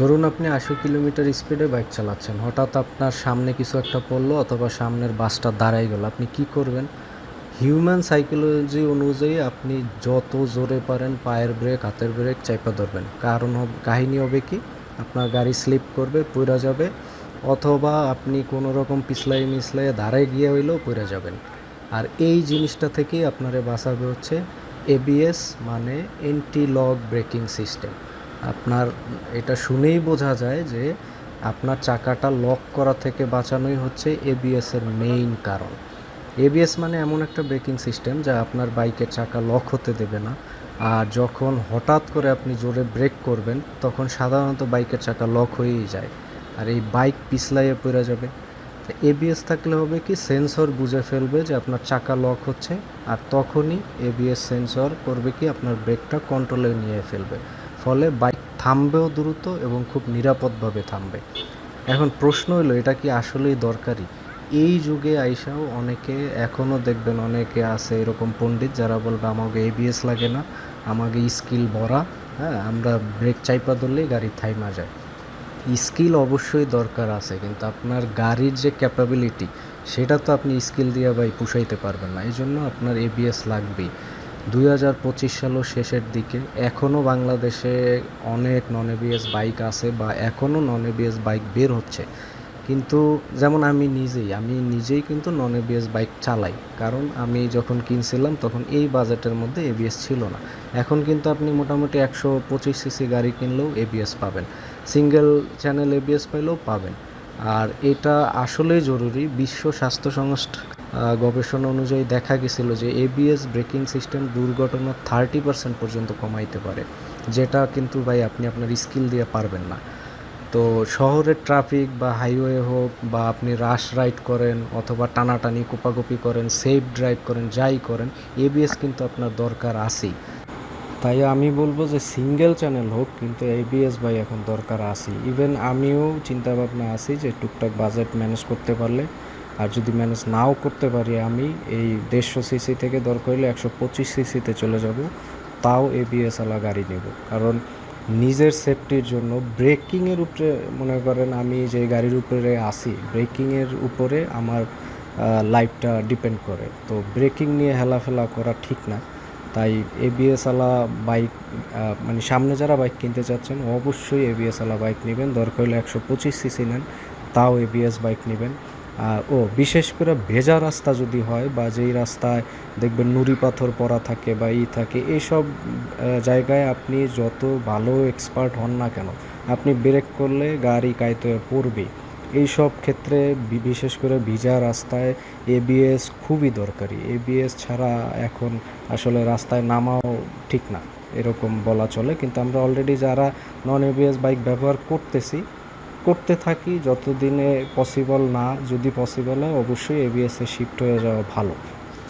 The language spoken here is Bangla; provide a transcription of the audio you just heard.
ধরুন আপনি আশি কিলোমিটার স্পিডে বাইক চালাচ্ছেন। হঠাৎ আপনার সামনে কিছু একটা পড়ল অথবা সামনের বাসটা দাঁড়াই গেল, আপনি কি করবেন? হিউম্যান সাইকোলজি অনুযায়ী আপনি যত জোরে পারেন পায়ের ব্রেক হাতের ব্রেক চাইপা ধরবেন। কারণ কাহিনী হবে কি? আপনার গাড়ি স্লিপ করবে, পইরা যাবে, অথবা আপনি কোনো রকম পিছলাই মিছলাই দাঁড়াই গিয়ে হইলেও পইরা যাবেন। আর এই জিনিসটা থেকেই আপনারে বাঁচাবে হচ্ছে এবিএস মানে এন্টি লক ব্রেকিং সিস্টেম আপনার, এটা শুনেই বোঝা যায় যে আপনার চাকাটা লক করা থেকে বাঁচানোই হচ্ছে এবিএস এর মেইন কারণ। এবিএস মানে এমন একটা ব্রেকিং সিস্টেম যা আপনার বাইকের চাকা লক হতে দেবে না। আর যখন হঠাৎ করে আপনি জোরে ব্রেক করবেন, তখন সাধারণত বাইকের চাকা লক হয়েই যায়। আর এই বাইক পিছলাইয়ে পড়ে যাবে। এবিএস থাকলে হবে কি সেন্সর বুঝে ফেলবে যে আপনার চাকা লক হচ্ছে, আর তখনই এবিএস সেন্সর করবে কি, আপনার ব্রেকটা কন্ট্রোলে নিয়ে ফেলবে। ফলে বাইক থামবেও দ্রুত এবং খুব নিরাপদভাবে থামবে। এখন প্রশ্ন হলো, এটা কি আসলেই দরকারি? এই যুগে আইসাও অনেকে এখনও দেখবেন অনেকে আছে এরকম পণ্ডিত যারা বলবে, আমাকে এবিএস লাগে না, আমাকে স্কিল ভরা। হ্যাঁ আমরা ব্রেক চাইপা ধরলেই গাড়ি থাইমা যায়। স্কিল অবশ্যই দরকার আছে, কিন্তু আপনার গাড়ির যে ক্যাপাবিলিটি সেটা তো আপনি স্কিল দিয়ে ভাই পুষাইতে পারবেন না। এই জন্য আপনার এবিএস লাগবেই। দুই হাজার পঁচিশ সালের শেষের দিকে এখনও বাংলাদেশে অনেক নন এবিএস বাইক আছে বা এখনও নন এবিএস বাইক বের হচ্ছে। কিন্তু যেমন আমি নিজেই আমি নিজেই কিন্তু নন এবিএস বাইক চালাই। কারণ আমি যখন কিনছিলাম তখন এই বাজেটের মধ্যে এবিএস ছিল না। এখন কিন্তু আপনি মোটামুটি একশো পঁচিশ সিসি গাড়ি কিনলেও এবিএস পাবেন। সিঙ্গেল চ্যানেল এবিএস পাইলেও পাবেন। আর এটা আসলেই জরুরি, বিশ্ব স্বাস্থ্য সংস্থা গবেষণা অনুযায়ী দেখা গেছিল যে এবিএস ব্রেকিং সিস্টেম দুর্ঘটনা থার্টি পার্সেন্ট পর্যন্ত কমাইতে পারে, যেটা কিন্তু ভাই আপনি আপনার স্কিল দিয়ে পারবেন না। তো শহরের ট্রাফিক বা হাইওয়ে হোক বা আপনি রাশ রাইড করেন অথবা টানাটানি, কোপাকুপি করেন সেফ ড্রাইভ করেন, যাই করেন এবিএস কিন্তু আপনার দরকার আছেই। তাই আমি বলব যে সিঙ্গেল চ্যানেল হোক কিন্তু এবিএস ভাই এখন দরকার আছি ইভেন আমিও চিন্তা ভাবনা আছি যে টুকটাক বাজেট ম্যানেজ করতে পারলে আর যদি ম্যানেজ নাও করতে পারি আমি, এই দেড়শো সিসি থেকে দরকার হলে একশো পঁচিশ সিসিতে চলে যাব, তাও এবিএস আলা গাড়ি নেব। কারণ নিজের সেফটির জন্য ব্রেকিংয়ের উপরে মনে করেন আমি যে গাড়ির উপরে আসি ব্রেকিংয়ের উপরে আমার লাইফটা ডিপেন্ড করে। তো ব্রেকিং নিয়ে হেলাফেলা করা ঠিক না। তাই এবিএস আলা বাইক মানে সামনে যারা বাইক কিনতে চাচ্ছেন, অবশ্যই এবিএস আলা বাইক নেবেন। দরকার হলে একশো পঁচিশ সিসি নেন, তাও এবিএস বাইক নেবেন। ও, বিশেষ করে ভেজা রাস্তা যদি হয় বা যেই রাস্তায় দেখবেন নুড়ি পাথর পরা থাকে বা ই থাকে এইসব জায়গায় আপনি যত ভালো এক্সপার্ট হন না কেন, আপনি ব্রেক করলে গাড়ি কায়তো পড়বে। এইসব ক্ষেত্রে বিশেষ করে ভিজা রাস্তায় এবিএস খুবই দরকারি। এবিএস ছাড়া এখন আসলে রাস্তায় নামাও ঠিক না, এরকম বলা চলে। কিন্তু আমরা অলরেডি যারা নন এবিএস বাইক ব্যবহার করতেছি করতে থাকি যতদিনে পসিবল না যদি পসিবল হয় অবশ্যই এবিএসে শিফট হয়ে যাওয়া ভালো।